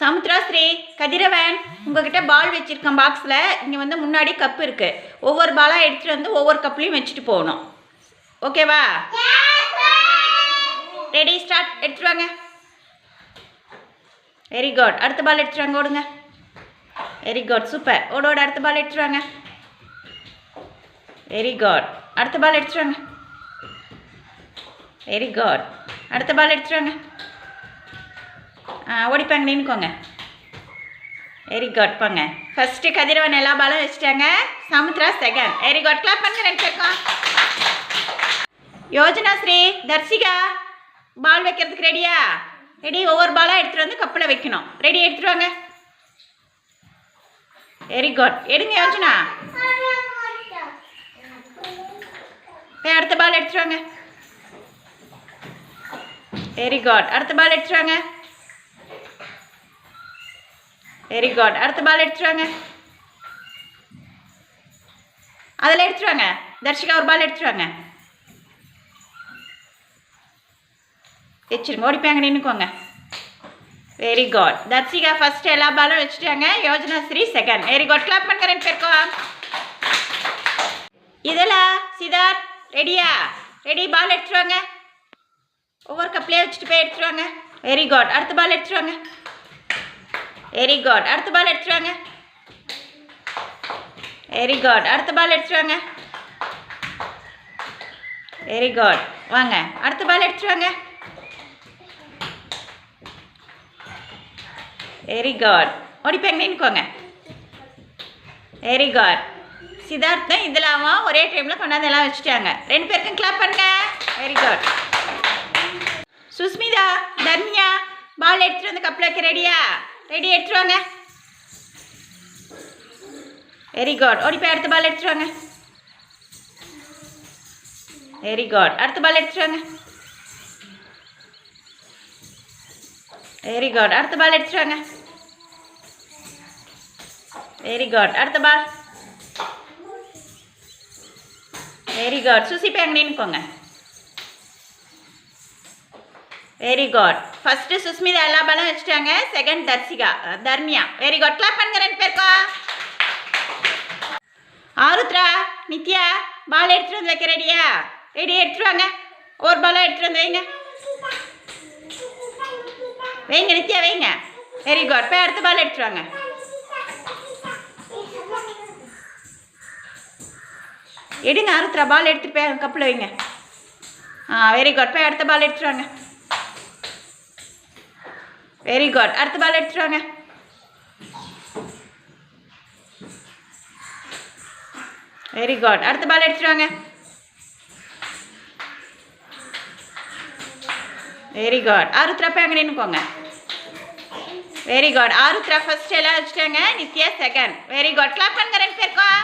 சமுத்ரா ஸ்ரீ கதிரவன் உங்ககிட்ட பால் வச்சுருக்கேன் பாக்ஸில் இங்கே வந்து முன்னாடி கப் இருக்குது ஒவ்வொரு பாலாக எடுத்துகிட்டு வந்து ஒவ்வொரு கப்லேயும் வச்சுட்டு போகணும். ஓகேவா ரெடி ஸ்டார்ட் எடுத்துட்டு வாங்க. வெரி குட் அடுத்த பால் எடுத்துகிட்டு வாங்க ஓடுங்க. வெரி குட் சூப்பர் ஓட ஓட. அடுத்த பால் எடுத்துகிட்டு வாங்க. வெரி குட் அடுத்த பால் எடுத்துகிட்டு வாங்க. வெரி குட் அடுத்த பால் எடுத்துகிட்டு வாங்க. ஓடிப்பாங்க நின்னுக்கோங்க. வெரி குட் போங்க. ஃபஸ்ட்டு கதிரவன் எல்லா பாலும் வச்சுட்டாங்க. Samudra second very good clap பண்ணுங்க ரெண்டு பேருக்கும். யோஜனா ஸ்ரீ தர்ஷிகா பால் வைக்கிறதுக்கு ரெடியா ரெடி ஒவ்வொரு பாலாக எடுத்துகிட்டு வந்து கப்பில் வைக்கணும். ரெடி எடுத்துகிட்டு வாங்க. வெரி குட் எடுங்க யோஜனா. அடுத்த பால் எடுத்துட்டு வாங்க. வெரி குட் அடுத்த பால் எடுத்துட்டு வாங்க. வெரி குட் அடுத்த பால் எடுத்துட்டு வாங்க. அதில் எடுத்துட்டு வாங்க. தர்ஷிகா ஒரு பால் எடுத்துட்டு வாங்க. வச்சிருங்க ஓடிப்பாங்க நின்றுக்கோங்க வெரி குட் தர்ஷிகா ஃபர்ஸ்ட் எல்லா பாலும் வச்சுட்டாங்க Yojana Sri second very good clap பண்ணுங்க ரெண்டு இதெல்லாம் சிதார்த் ரெடியா? ரெடி பால் எடுத்துட்டு வாங்க. ஒவ்வொரு கப்லேயே வச்சுட்டு போய் எடுத்துட்டு வாங்க. வெரி குட் அடுத்த பால் எடுத்துட்டு வாங்க. வெரி குட் அடுத்த பால் எடுத்துட்டு வாங்க. வெரி குட் அடுத்த பால் எடுத்துட்டு வாங்க. வெரி குட் வாங்க. அடுத்த பால் எடுத்துட்டு வாங்க. வெரி குட் ஓடிப்பாங்க நின்னுக்கோங்க. வெரி குட் சித்தார்த்தம் இதெல்லாம் ஒரே டைமில் கொண்டாந்து எல்லாம் வச்சுட்டாங்க. ரெண்டு பேருக்கும் கிளாப் பண்ணுங்க. Very good Sushmita Dharmiya ball எடுத்துகிட்டு வந்து கப்பில் வைக்க ரெடியா ரெடி எடுத்துட்டு வாங்க. வெரி குட் ஓடி போய் அடுத்த பால் எடுத்துட்டு வாங்க. வெரி குட் அடுத்த பால் எடுத்துட்டு வாங்க. வெரி குட் அடுத்த பால் எடுத்துட்டு வாங்க. வெரி குட் அடுத்த பால் வெரி குட் சுசி பேங்க் நின்னுக்கோங்க. வெரி குட் ஃபர்ஸ்ட் சுஸ்மிதா எல்லா பலம் வச்சுட்டாங்க. Second Dharsika. Dharmiya. Very good clap பண்ணுங்க ரெண்டு பேருக்கும் ஆருத்ரா நித்யா பால் எடுத்துட்டு வந்து வைக்க ரெடியா ரெடி எடுத்துட்டு வாங்க. ஒரு பாலம் எடுத்துட்டு வந்து வைங்க. வைங்க நித்யா வைங்க. வெரி குட் போய் அடுத்த பால் எடுத்துட்டு வாங்க. எடுங்க ஆருத்ரா. பால் எடுத்துட்டு போய் கப்பில் வைங்க. ஆ வெரி குட் போய் அடுத்த பால் எடுத்துட்டு வாங்க. வெரி குட் அடுத்த பால் எடுத்துட்டு வாங்க. வெரி குட் அடுத்த பால் எடுத்துட்டு வாங்க. வெரி குட் ஆருத்ரா த்ரப்ப அங்கே நின்னுக்கோங்க வெரி குட் ஆருத்ரா ஃபர்ஸ்ட் எல்லாம் வச்சுட்டாங்க Nithya second very good clap பண்ணுங்க ரெண்டு பேருக்கும்.